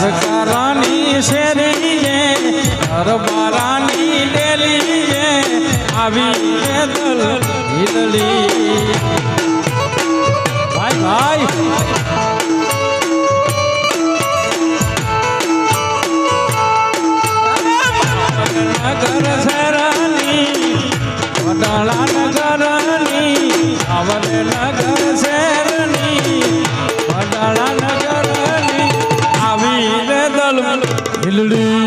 સરકારાની શેરીએ દરબારાની ડેલીએ આવી રે દલ હિલલી diddle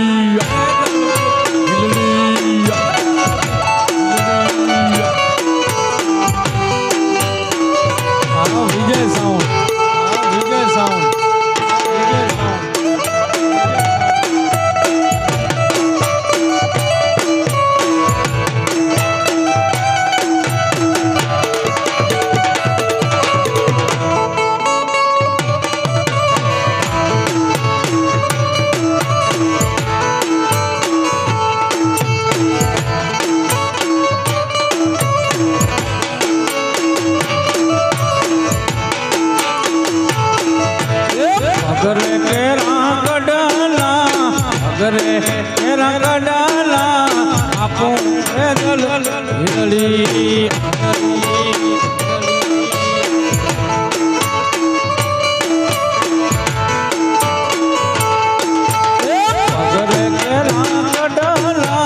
ગડાલા અગરે કેરા ગડાલા આપો હિરળી અગરે કેરા ગડાલા